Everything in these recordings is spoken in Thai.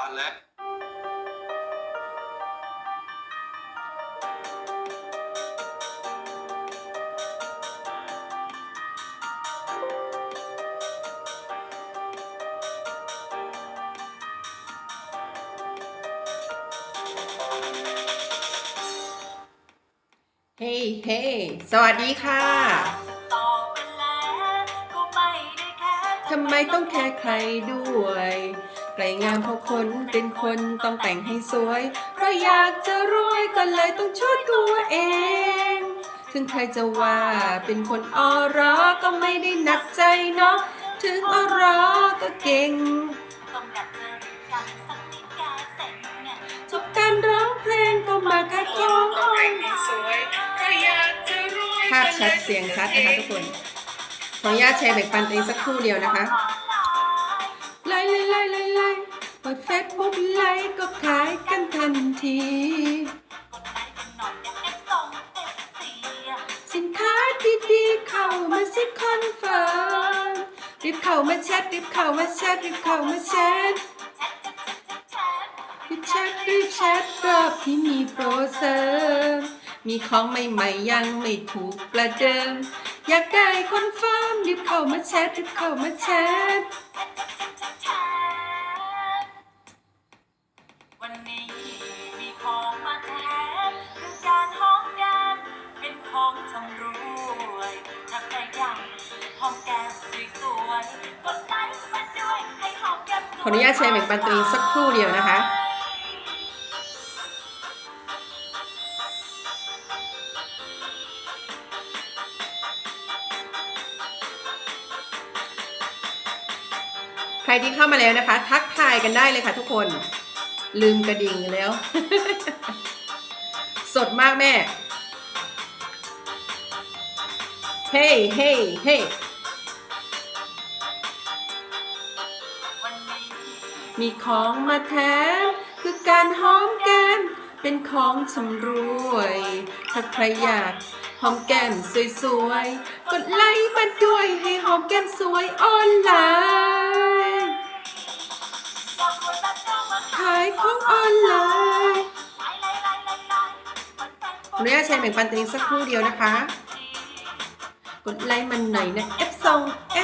ตันแล้วเฮ้เฮ้สวัสดีค่ะต่อไปแล้วก็ไม่ได้แค่ทำไมต้องแคร์ใครด้วย ไกลงามเพราะคนเป็นคนต้องแต่งให้สวย เพราะอยากจะรวยก็เลยต้องช่วยตัวเอง ถึงใครจะว่าเป็นคนออรอก็ไม่ได้หนักใจเนาะ ถึงออรอก็เก่งต้องดัดเธอดังสักนิดแกเสร็จบการร้องเพลงก็มาขายของออนภาพชัดเสียงชัดนะคะทุกคน ขออนุญาตแชร์แบ่งปันตัวเองสักครู่เดียวนะคะ ไลค์ไลค์ไลค์ไลค์ไลค์เปิดเฟซบุ๊กไลค์ก็ขายกันทันทีกดไลค์กันหน่อยอย่าเอฟส่งเอฟซีสินค้าดีๆเข้ามาสิคอนเฟิร์มรีบเข้ามาแชทรีบเข้ามาแชทรีบเข้ามาแชทรีบแชทรีบแชทรอบที่มีโปรเสริมมีของใหม่ๆยังไม่ถูกประเดิม อยากได้คอนเฟิร์มรีบเข้ามาแชทรีบเข้ามาแชท ขออนุญาตแชร์แบ่งปันตัวเองสักครู่เดียวนะคะใครที่เข้ามาแล้วนะคะ ทักทายกันได้เลยค่ะทุกคน ลืมกระดิ่งแล้ว สดมากแม่ เฮ้เฮ้เฮ้ มีของมาแถมคือการหอมแก้มเป็นของชำรวย ถ้าใครอยากหอมแก้มสวยๆ กดไลค์มาด้วยให้หอมแก้มสวยออนไลน์ขายของออนไลน์ไล่ไล่เป็นขออนุญาตแชร์แบ่งปันตัวเองสักครู่เดียวนะคะ กดไลค์มันหน่อยนะ F2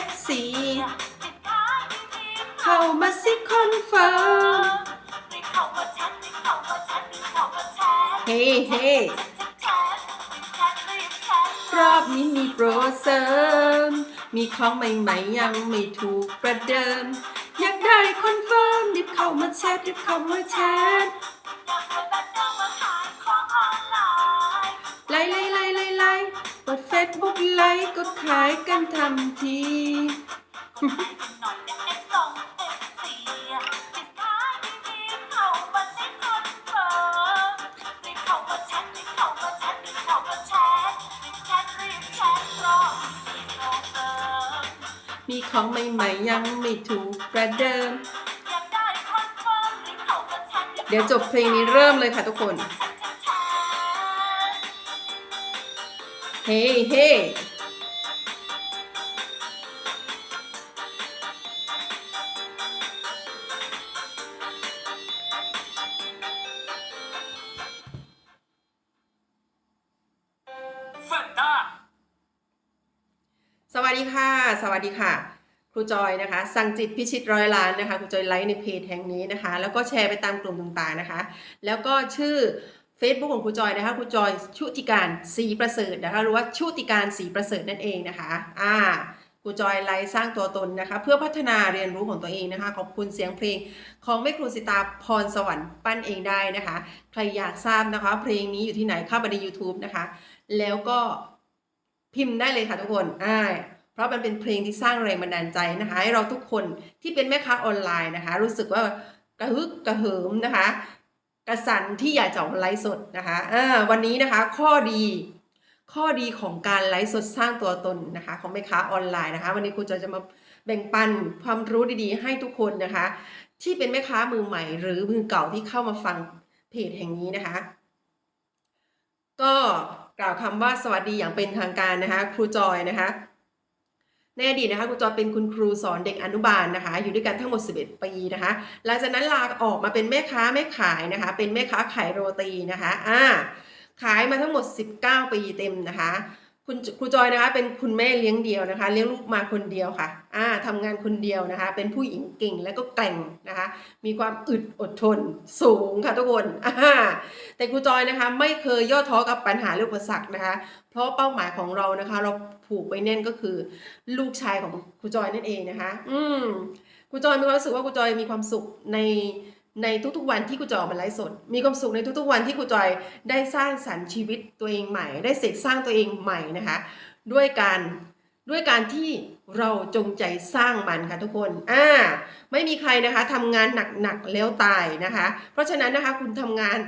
F4 เข้ามาสิคอนเฟิร์มรีบเข้ามาแชทรีบเข้ามาแชทรีบเข้ามาแชทเฮ้เฮ้แชทแชทรีบแชทรอบนี้มีโปรเสริม มีของใหม่ๆยังไม่ถูกประเดิม อยากได้คอนเฟิร์มรีบเข้ามาแชทรีบเข้ามาแชทอยากรวยแบบเรามาขายของออนไลน์ไลค์ไลค์ไลค์ไลค์ไลค์เปิดเฟซบุ๊กไลค์ก็ขายกันทันที มีของใหม่ๆยังไม่ถูกประเดิมอยากได้คอนเฟิร์มรีบเข้ามาแชทรีบเดี๋ยวจบเพลงนี้เริ่มเลยค่ะทุกคนแชทแชทแชทเฮ้เฮ้ วัสดีค่ะ ครูจอยนะคะ สั่งจิตพิชิตร้อยล้านนะคะ ครูจอยไลฟ์ในเพจแห่งนี้นะคะ แล้วก็แชร์ไปตามกลุ่มต่างๆนะคะ แล้วก็ชื่อ Facebook ของครูจอยนะคะครูจอยชุติการสีประเสริฐนะคะหรือว่าชุติการสีประเสริฐนั่นเองนะคะอ่าครูจอยไลฟ์สร้างตัวตนนะคะ เพื่อพัฒนาเรียนรู้ของตัวเองนะคะ ขอบคุณเสียงเพลงของแม่ครูสิตาพรสวรรค์ปั้นเองได้นะคะ ใครอยากทราบนะคะ เพลงนี้อยู่ที่ไหนเข้าไปใน YouTube นะคะ แล้วก็พิมพ์ได้เลยค่ะทุกคนอ่า เพราะมันเป็นเพลงที่สร้างแรงบันดาลใจนะคะให้เราทุกคนที่เป็นแม่ค้าออนไลน์นะคะ รู้สึกว่ากระฮึกกระเหิมนะคะ กระสันที่อยากจะออกไลฟ์สดนะคะวันนี้นะคะข้อดีข้อดีของการไลฟ์สดสร้างตัวตนนะคะ ของแม่ค้าออนไลน์นะคะ วันนี้ครูจอยจะมาแบ่งปันความรู้ดีๆ ให้ทุกคนนะคะ ที่เป็นแม่ค้ามือใหม่ หรือมือเก่าที่เข้ามาฟังเพจแห่งนี้นะคะ ก็กล่าวคำว่าสวัสดีอย่างเป็นทางการนะคะ ครูจอยนะคะ ในอดีตนะคะครูจอยเป็นคุณครูสอนเด็กอนุบาลนะคะ อยู่ด้วยกันทั้งหมด 11 ปีนะคะ หลังจากนั้นลาออกมาเป็นแม่ค้าแม่ขายนะคะ เป็นแม่ค้าขายโรตีนะคะอ่าขายมาทั้งหมด 19 ปีเต็มนะคะ คุณครูจอยนะคะเป็นคุณแม่เลี้ยงเดียวนะคะเลี้ยงลูกมาคนเดียวค่ะอ่าทำงานคนเดียวนะคะ เป็นผู้หญิงเก่งและก็แกร่งนะคะ มีความอึดอดทนสูงค่ะทุกคนอ่าแต่ครูจอยนะคะไม่เคยย่อท้อกับปัญหาหรืออุปสรรคนะคะ เพราะเป้าหมายของเรานะคะ เราผูกไว้แน่นก็คือลูกชายของครูจอยนั่นเองนะคะ อืมครูจอยมีความรู้สึกว่าครูจอยมีความสุขใน ในทุกๆวันที่ครูจอยออกมาไลฟ์สด มีความสุขในทุกๆวันที่ครูจอยได้สร้างสรรค์ชีวิตตัวเองใหม่ ได้เสกสร้างตัวเองใหม่นะคะ ด้วยการด้วยการที่เราจงใจสร้างมันค่ะทุกคนอ่าไม่มีใครนะคะทำงานหนักๆแล้วตายนะคะ เพราะฉะนั้นนะคะคุณทำงาน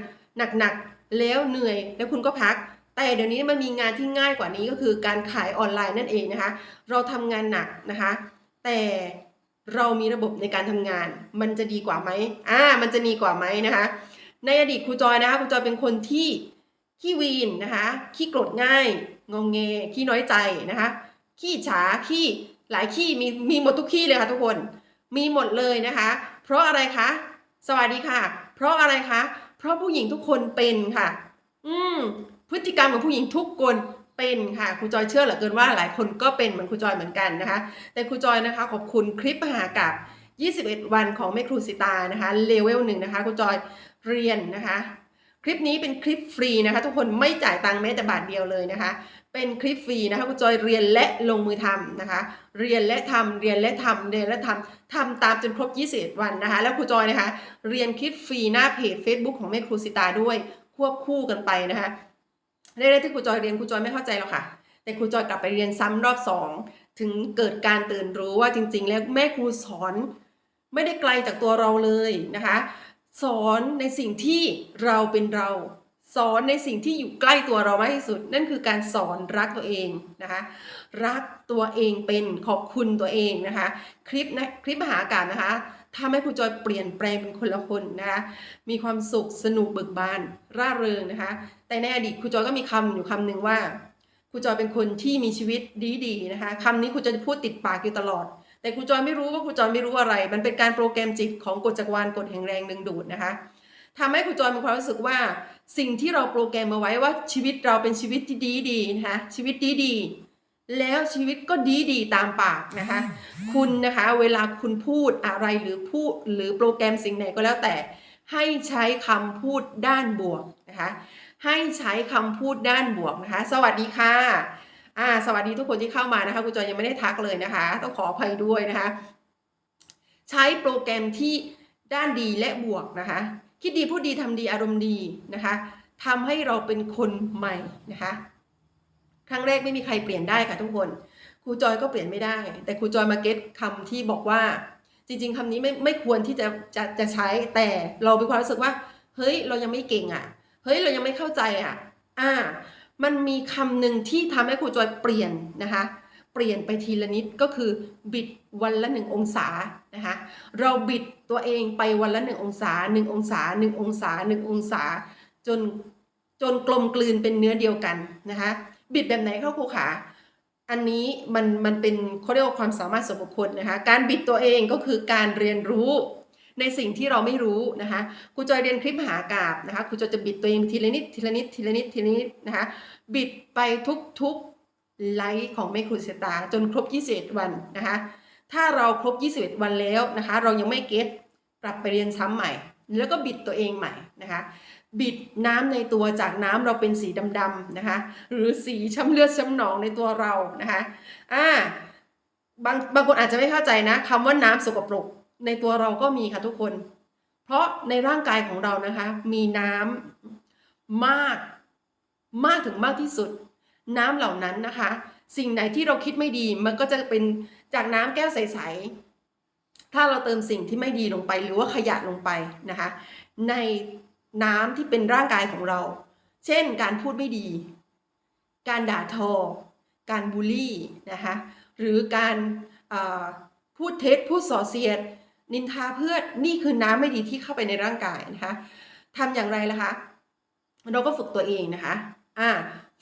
หนักๆแล้วเหนื่อยแล้วคุณก็พัก แต่เดี๋ยวนี้มันมีงานที่ง่ายกว่านี้ก็คือการขายออนไลน์นั่นเองนะคะ เราทำงานหนักนะคะ แต่ เรามีระบบในการทำงาน มันจะดีกว่าไหมอ่า มันจะดีกว่าไหมนะคะ ในอดีตครูจอยนะคะครูจอยเป็นคนที่ขี้วีนนะคะขี้โกรธง่ายงงเงขี้น้อยใจนะคะขี้ฉาขี้หลายขี้มีมีหมดทุกขี้เลยค่ะทุกคนมีหมดเลยนะคะ เพราะอะไรคะ สวัสดีค่ะ เพราะอะไรคะ เพราะผู้หญิงทุกคนเป็นค่ะ อืมพฤติกรรมของผู้หญิงทุกคน เป็นค่ะครูจอยเชื่อเหลือเกินว่าหลายคนก็เป็นเหมือนครูจอยเหมือนกันนะคะแต่ครูจอยนะคะขอบคุณคลิปมหากับ 21 วันของแม่ครูสิตานะคะเลเวลหนึ่งนะคะครูจอยเรียนนะคะ คลิปนี้เป็นคลิปฟรีนะคะ ทุกคนไม่จ่ายตังค์แม้แต่บาทเดียวเลยนะคะ เป็นคลิปฟรีนะคะครูจอยเรียนและลงมือทำนะคะ เรียนและทำเรียนและทำเรียนและทำทำตามจนครบ 21 วันนะคะ แล้วครูจอยนะคะ เรียนคลิปฟรีหน้าเพจ Facebook ของแม่ครูสิตาด้วยควบคู่กันไปนะคะ แรกๆที่ครูจอยเรียนครูจอยไม่เข้าใจหรอกค่ะ แต่ครูจอยกลับไปเรียนซ้ำรอบสองถึงเกิดการตื่นรู้ว่าจริง ๆ แล้วแม่ครูสอนไม่ได้ไกลจากตัวเราเลยนะคะ สอนในสิ่งที่เราเป็นเรา สอนในสิ่งที่อยู่ใกล้ตัวเรามากที่สุด นั่นคือการสอนรักตัวเองนะคะ รักตัวเองเป็นขอบคุณตัวเองนะคะ คลิปนะคลิปมหากาศนะคะ ทำให้ครูจอยเปลี่ยนแปลงเป็นคนละคนนะคะมีความสุขสนุกเบิกบานร่าเริงนะคะ แต่ในอดีตครูจอยก็มีคำอยู่คำหนึ่งว่าครูจอยเป็นคนที่มีชีวิตดีๆนะคะคำนี้ครูจอยจะพูดติดปากอยู่ตลอด แต่ครูจอยไม่รู้ว่าครูจอยไม่รู้อะไร มันเป็นการโปรแกรมจิตของกฎจักรวาลกฎแห่งแรงดึงดูดนะคะทำให้ครูจอยมีความรู้สึกว่า สิ่งที่เราโปรแกรมมาไว้ว่าชีวิตเราเป็นชีวิตที่ดีดีๆนะคะชีวิตดีดีๆ แล้วชีวิตก็ดีดีๆตามปากนะคะ คุณนะคะเวลาคุณพูดอะไรหรือพูดหรือโปรแกรมสิ่งไหนก็แล้วแต่ ให้ใช้คำพูดด้านบวกนะคะให้ใช้คำพูดด้านบวกนะคะ สวัสดีค่ะอ่าสวัสดีทุกคนที่เข้ามานะคะคุณจอยยังไม่ได้ทักเลยนะคะ ต้องขออภัยด้วยนะคะ ใช้โปรแกรมที่ด้านดีและบวกนะคะ คิดดีพูดดีทำดีอารมณ์ดีนะคะทำให้เราเป็นคนใหม่นะคะ ครั้งแรกไม่มีใครเปลี่ยนได้ค่ะทุกคน ครูจอยก็เปลี่ยนไม่ได้ แต่ครูจอยมาเก็ตคำที่บอกว่า จริง ๆคำนี้ไม่ไม่ควรที่จะจะจะใช้แต่เราเป็นความรู้สึกว่า เฮ้ยเรายังไม่เก่งอะ เฮ้ยเรายังไม่เข้าใจอะ อ่า มันมีคำหนึ่งที่ทำให้ครูจอยเปลี่ยนนะคะเปลี่ยนไปทีละนิดก็คือบิดวันละหนึ่งองศานะคะเราบิดตัวเองไปวันละหนึ่งองศาหนึ่งองศาหนึ่งองศาหนึ่งองศาจนจนกลมกลืนเป็นเนื้อเดียวกันนะคะ บิดแบบไหนเข้าครูขาอันนี้มันมันเป็นเขาเรียกว่าความสามารถส่วนบุคคลนะคะ การบิดตัวเองก็คือการเรียนรู้ในสิ่งที่เราไม่รู้นะคะครูจอยเรียนคลิปหากาบนะคะครูจอยจะบิดตัวเองทีละนิดทีละนิดทีละนิดทีละนิดนะคะบิดไปทุกๆไลฟ์ของแม่ครูเสตาจนครบ 21 วันนะคะถ้าเราครบ 21 วันแล้วนะคะ เรายังไม่เก็ตกลับไปเรียนซ้ำใหม่ แล้วก็บิดตัวเองใหม่นะคะ บิดน้ำในตัวจากน้ำเราเป็นสีดำๆนะคะ หรือสีช้ำเลือดช้ำหนองในตัวเรานะคะอ่าบางบางคนอาจจะไม่เข้าใจนะคำว่าน้ำสกปรกในตัวเราก็มีค่ะทุกคน เพราะในร่างกายของเรานะคะ มีน้ำมากมากถึงมากที่สุด น้ำเหล่านั้นนะคะ สิ่งไหนที่เราคิดไม่ดีมันก็จะเป็นจากน้ำแก้วใสๆถ้าเราเติมสิ่งที่ไม่ดีลงไปหรือว่าขยะลงไปนะคะ ใน น้ำที่เป็นร่างกายของเรา เช่น การพูดไม่ดี การด่าทอ การบูลลี่นะคะหรือการพูดเท็จพูดส่อเสียด นินทาเพื่อนนี่คือน้ำไม่ดีที่เข้าไปในร่างกายนะคะทำอย่างไรล่ะคะเราก็ฝึกตัวเองนะคะอ่า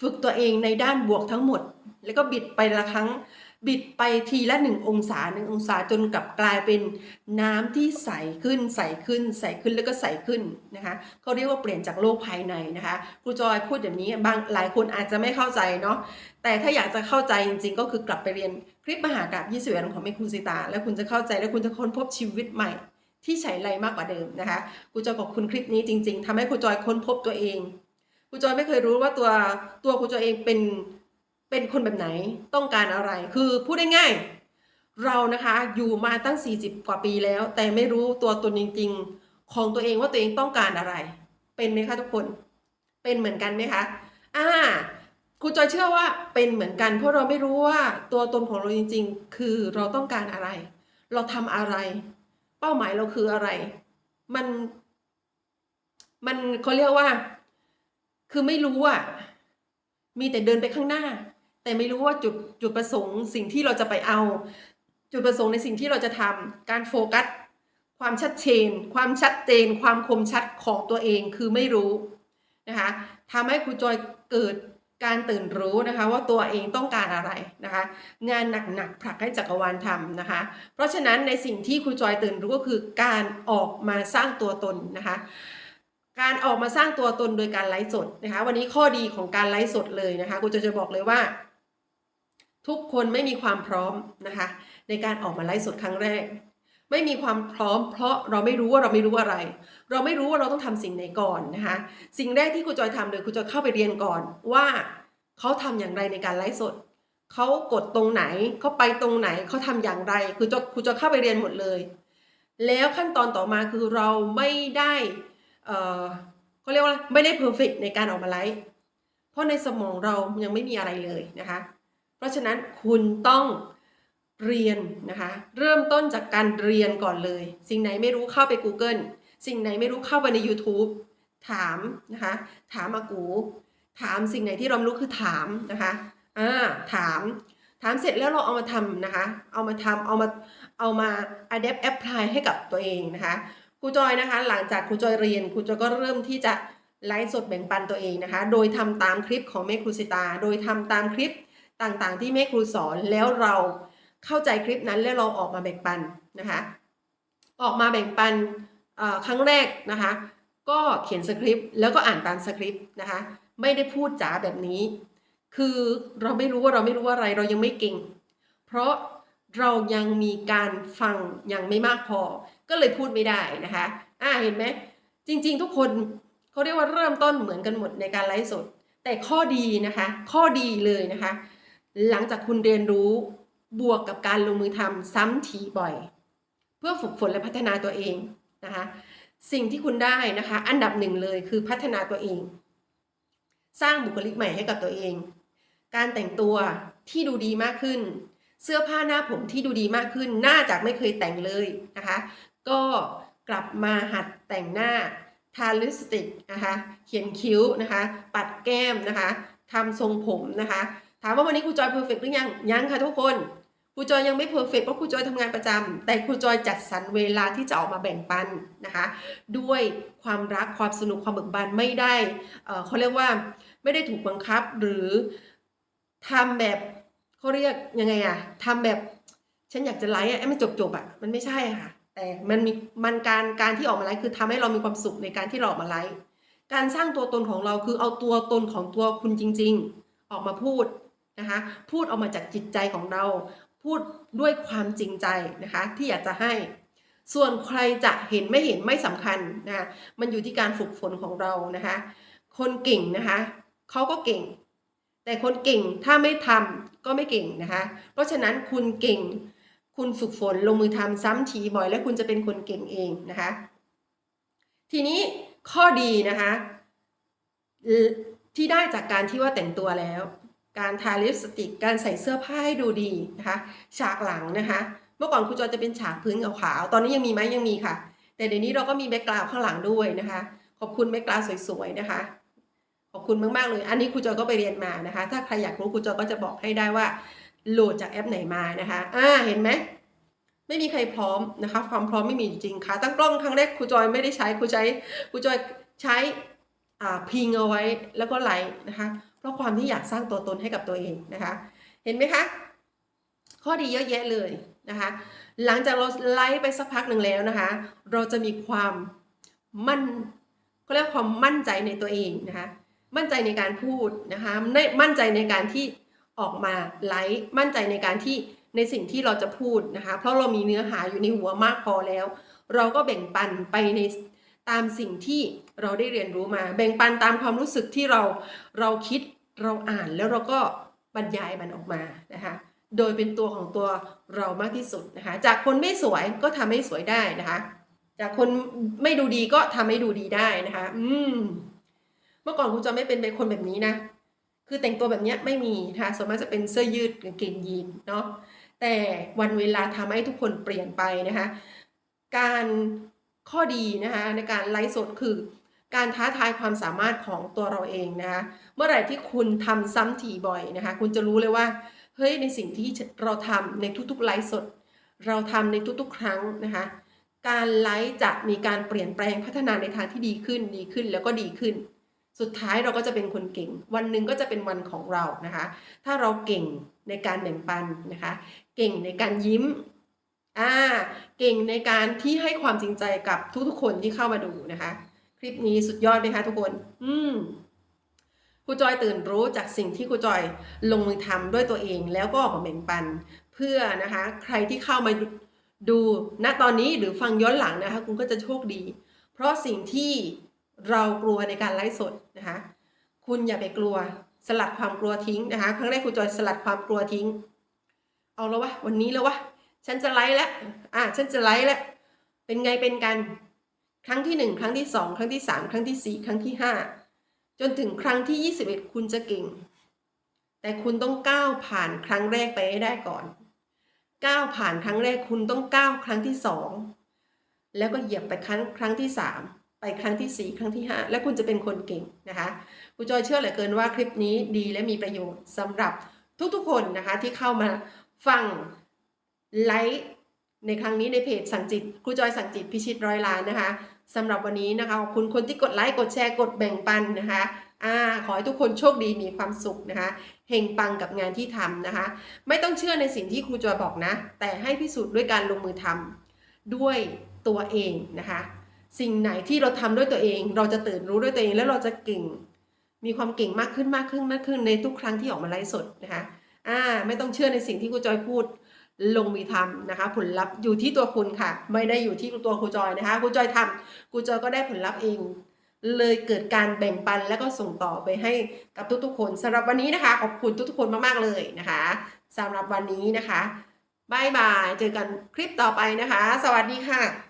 ฝึกตัวเองในด้านบวกทั้งหมด แล้วก็บิดไปละครั้ง บิดไปทีละหนึ่งองศาหนึ่งองศาจนกลับกลายเป็นน้ำที่ใสขึ้นใสขึ้นใสขึ้นแล้วก็ใสขึ้นนะคะเขาเรียกว่าเปลี่ยนจากโลกภายในนะคะครูจอยพูดอย่างนี้บางหลายคนอาจจะไม่เข้าใจเนาะแต่ถ้าอยากจะเข้าใจจริงๆ ก็คือกลับไปเรียนคลิปมหากาบยี่สิบวันของแม่ครูสิตา แล้วคุณจะเข้าใจและคุณจะค้นพบชีวิตใหม่ที่ใช้ไรมากกว่าเดิมนะคะครูจอยขอบคุณคลิปนี้จริง ๆทำให้ครูจอยค้นพบตัวเองครูจอยไม่เคยรู้ว่าตัวตัวครูจอยเองเป็น เป็นคนแบบไหนต้องการอะไร คือพูดง่ายๆเรานะคะอยู่มาตั้ง 40 กว่าปีแล้ว แต่ไม่รู้ตัวตนจริง ๆ ของตัวเองว่าตัวเองต้องการอะไร เป็นไหมคะทุกคน เป็นเหมือนกันไหมคะอ่าครูจอยเชื่อว่าเป็นเหมือนกัน เพราะเราไม่รู้ว่าตัวตนของเราจริง ๆ คือเราต้องการอะไร เราทำอะไร เป้าหมายเราคืออะไร มัน มันเขาเรียกว่า คือไม่รู้อะมีแต่เดินไปข้างหน้า แต่ไม่รู้ว่าจุดจุดประสงค์สิ่งที่เราจะไปเอา จุดประสงค์ในสิ่งที่เราจะทำการโฟกัส ความชัดเจน ความชัดเจน ความคมชัดของตัวเองคือไม่รู้นะคะทำให้ครูจอยเกิดการตื่นรู้นะคะว่าตัวเองต้องการอะไรนะคะ งานหนักๆผลักให้จักรวาลทำนะคะ เพราะฉะนั้นในสิ่งที่ครูจอยตื่นรู้ก็คือการออกมาสร้างตัวตนนะคะการออกมาสร้างตัวตนโดยการไลฟ์สดนะคะ วันนี้ข้อดีของการไลฟ์สดเลยนะคะครูจอยจะบอกเลยว่า ทุกคนไม่มีความพร้อมนะคะ ในการออกมาไลฟ์สดครั้งแรก ไม่มีความพร้อม เพราะเราไม่รู้ว่าเราไม่รู้อะไร เราไม่รู้ว่าเราต้องทำสิ่งไหนก่อนนะคะ สิ่งแรกที่ครูจอยทำเลยครูจอยเข้าไปเรียนก่อนว่าเขาทำอย่างไรในการไลฟ์สดเขากดตรงไหนเขาไปตรงไหนเขาทำอย่างไรคือจะครูจะเข้าไปเรียนหมดเลย แล้วขั้นตอนต่อมาคือเราไม่ได้เออเขาเรียกว่าไม่ได้เพอร์เฟกในการออกมาไลฟ์เพราะในสมองเรายังไม่มีอะไรเลยนะคะ ราะฉะนั้นคุณต้องเรียนนะคะ เริ่มต้นจากการเรียนก่อนเลย สิ่งไหนไม่รู้เข้าไป Google สิ่งไหนไม่รู้เข้าไปใน YouTube ถามนะคะ ถามอากู ถามสิ่งไหนที่เรารู้คือถามนะคะอ่าถาม ถามเสร็จแล้วเราเอามาทำนะคะ เอามาทำเอามาเอามา adapt apply ให้กับตัวเองนะคะครูจอยนะคะ หลังจากครูจอยเรียนครูจอยก็เริ่มที่จะไลฟ์สดแบ่งปันตัวเองนะคะ โดยทำตามคลิปของแม่ครูสิตา โดยทำตามคลิป ต่างๆ ที่แม่ครูสอนแล้วเราเข้าใจคลิปนั้นแล้วเราออกมาแบ่งปันนะคะ ออกมาแบ่งปันครั้งแรกนะคะ ก็เขียนสคริปต์แล้วก็อ่านตามสคริปต์นะคะ ไม่ได้พูดจ๋าแบบนี้ คือเราไม่รู้ว่าเราไม่รู้ว่าอะไรเรายังไม่เก่ง เพราะเรายังมีการฟังยังไม่มากพอ ก็เลยพูดไม่ได้นะคะ อ่าเห็นไหมจริง ๆ ทุกคนเขาเรียกว่าเริ่มต้นเหมือนกันหมดในการไลฟ์สด แต่ข้อดีนะคะ ข้อดีเลยนะคะ หลังจากคุณเรียนรู้บวกกับการลงมือทำซ้ำทีบ่อย เพื่อฝึกฝนและพัฒนาตัวเองนะคะสิ่งที่คุณได้นะคะ อันดับหนึ่งเลยคือพัฒนาตัวเอง สร้างบุคลิกใหม่ให้กับตัวเอง การแต่งตัวที่ดูดีมากขึ้น เสื้อผ้าหน้าผมที่ดูดีมากขึ้น น่าจะไม่เคยแต่งเลยนะคะ ก็กลับมาหัดแต่งหน้าทาลิปสติกนะคะ เขียนคิ้วนะคะ ปัดแก้มนะคะทำทรงผมนะคะ ถามว่าวันนี้ครูจอยเพอร์เฟกหรือยังยังค่ะทุกคนครูจอยยังไม่เพอร์เฟกเพราะครูจอยทำงานประจำแต่ครูจอยจัดสรรเวลาที่จะออกมาแบ่งปันนะคะ ด้วยความรักความสนุกความเบิกบานไม่ได้เขาเรียกว่าไม่ได้ถูกบังคับหรือทำแบบเขาเรียกยังไงอะทำแบบฉันอยากจะไลฟ์อะไอ้มันจบจบอะมันไม่ใช่ค่ะ แต่มันมีมันการการที่ออกมาไลฟ์คือทำให้เรามีความสุขในการที่เราออกมาไลฟ์การสร้างตัวตนของเราคือเอาตัวตนของตัวคุณจริง ๆ ออกมาพูด นะคะพูดออกมาจากจิตใจของเรา พูดด้วยความจริงใจนะคะที่อยากจะให้ ส่วนใครจะเห็นไม่เห็นไม่สำคัญนะคะมันอยู่ที่การฝึกฝนของเรานะคะ คนเก่งนะคะเขาก็เก่ง แต่คนเก่งถ้าไม่ทำก็ไม่เก่งนะคะ เพราะฉะนั้นคุณเก่ง คุณฝึกฝนลงมือทำซ้ำทีบ่อย และคุณจะเป็นคนเก่งเองนะคะ ทีนี้ข้อดีนะคะที่ได้จากการที่ว่าแต่งตัวแล้ว การทาลิปสติก การใส่เสื้อผ้าให้ดูดีนะคะ ฉากหลังนะคะ เมื่อก่อนครูจอยจะเป็นฉากพื้นขาวๆตอนนี้ยังมีไหมยังมีค่ะ แต่เดี๋ยวนี้เราก็มีแบ็กกราวข้างหลังด้วยนะคะ ขอบคุณแบ็กกราวสวยๆนะคะขอบคุณมากๆเลย อันนี้ครูจอยก็ไปเรียนมานะคะ ถ้าใครอยากรู้ครูจอยก็จะบอกให้ได้ว่าโหลดจากแอปไหนมานะคะอ่าเห็นไหมไม่มีใครพร้อมนะคะ ความพร้อมไม่มีจริงค่ะ ตั้งกล้องครั้งแรกครูจอยไม่ได้ใช้ครูใช้ครูจอยใช้อ่าพิงเอาไว้แล้วก็ไลฟ์นะคะ ราะความที่อยากสร้างตัวตนให้กับตัวเองนะคะ เห็นไหมคะ ข้อดีเยอะแยะเลยนะคะ หลังจากเราไลฟ์ไปสักพักหนึ่งแล้วนะคะ เราจะมีความมั่นเขาเรียกความมั่นใจในตัวเองนะคะ มั่นใจในการพูดนะคะในมั่นใจในการที่ออกมาไลฟ์มั่นใจในการที่ในสิ่งที่เราจะพูดนะคะ เพราะเรามีเนื้อหาอยู่ในหัวมากพอแล้ว เราก็แบ่งปันไปในตามสิ่งที่เราได้เรียนรู้มา แบ่งปันตามความรู้สึกที่เราเราคิด เราอ่านแล้วเราก็บรรยายมันออกมานะคะ โดยเป็นตัวของตัวเรามากที่สุดนะคะ จากคนไม่สวยก็ทำให้สวยได้นะคะ จากคนไม่ดูดีก็ทำให้ดูดีได้นะคะ อืม เมื่อก่อนคุณจะไม่เป็นเป็นคนแบบนี้นะ คือแต่งตัวแบบนี้ไม่มีนะคะส่วนมากจะเป็นเสื้อยืดกางเกงยีนเนาะ แต่วันเวลาทำให้ทุกคนเปลี่ยนไปนะคะ การข้อดีนะคะในการไลฟ์สดคือ การท้าทายความสามารถของตัวเราเองนะคะเมื่อไหร่ที่คุณทำซ้ำถี่บ่อยนะคะ คุณจะรู้เลยว่าเฮ้ยในสิ่งที่เราทำในทุกๆไลฟ์สด เราทำในทุกๆ ครั้งนะคะ การไลฟ์จะมีการเปลี่ยนแปลงพัฒนาในทางที่ดีขึ้นดีขึ้นแล้วก็ดีขึ้น สุดท้ายเราก็จะเป็นคนเก่ง วันหนึ่งก็จะเป็นวันของเรานะคะ ถ้าเราเก่งในการแบ่งปันนะคะ เก่งในการยิ้มอ่าเก่งในการที่ให้ความจริงใจกับทุกๆ คนที่เข้ามาดูนะคะ คลิปนี้สุดยอดไหมคะทุกคน อืมครูจอยตื่นรู้จากสิ่งที่ครูจอยลงมือทำด้วยตัวเองแล้วก็ออกมาแบ่งปัน เพื่อนะคะ ใครที่เข้ามาดูณตอนนี้หรือฟังย้อนหลังนะคะ คุณก็จะโชคดี เพราะสิ่งที่เรากลัวในการไลฟ์สดนะคะ คุณอย่าไปกลัวสลัดความกลัวทิ้งนะคะ ครั้งแรกครูจอยสลัดความกลัวทิ้ง เอาแล้ววะวันนี้แล้ววะฉันจะไลฟ์แล้วอะฉันจะไลฟ์แล้วเป็นไงเป็นกัน ครั้งที่หนึ่งครั้งที่สองครั้งที่สามครั้งที่สี่ครั้งที่ห้าจนถึงครั้งที่ยี่สิบเอ็ดคุณจะเก่ง แต่คุณต้องก้าวผ่านครั้งแรกไปให้ได้ก่อน ก้าวผ่านครั้งแรกคุณต้องก้าวครั้งที่สองแล้วก็เหยียบไปครั้งครั้งที่สามไปครั้งที่สี่ครั้งที่ห้าแล้วคุณจะเป็นคนเก่งนะคะครูจอยเชื่อเหลือเกินว่าคลิปนี้ดีและมีประโยชน์สำหรับทุกๆคนนะคะที่เข้ามาฟังไลฟ์ในครั้งนี้ในเพจสั่งจิตครูจอยสั่งจิตพิชิตร้อยล้านนะคะ สำหรับวันนี้นะคะขอบคุณคนที่กดไลค์กดแชร์กดแบ่งปันนะคะอ่าขอให้ทุกคนโชคดีมีความสุขนะคะเฮงปังกับงานที่ทำนะคะ ไม่ต้องเชื่อในสิ่งที่ครูจอยบอกนะ แต่ให้พิสูจน์ด้วยการลงมือทำด้วยตัวเองนะคะ สิ่งไหนที่เราทำด้วยตัวเอง เราจะตื่นรู้ด้วยตัวเองแล้วเราจะเก่ง มีความเก่งมากขึ้นมากขึ้นมากขึ้นในทุกครั้งที่ออกมาไลฟ์สดนะคะอ่าไม่ต้องเชื่อในสิ่งที่ครูจอยพูด ลงมือทำนะคะ ผลลัพธ์อยู่ที่ตัวคุณค่ะ ไม่ได้อยู่ที่ตัวครูจอยนะคะครูจอยทำครูจอยก็ได้ผลลัพธ์เอง เลยเกิดการแบ่งปันแล้วก็ส่งต่อไปให้กับทุกๆคนสำหรับวันนี้นะคะขอบคุณทุกๆคนมากๆเลยนะคะสำหรับวันนี้นะคะบายบาย เจอกันคลิปต่อไปนะคะ สวัสดีค่ะ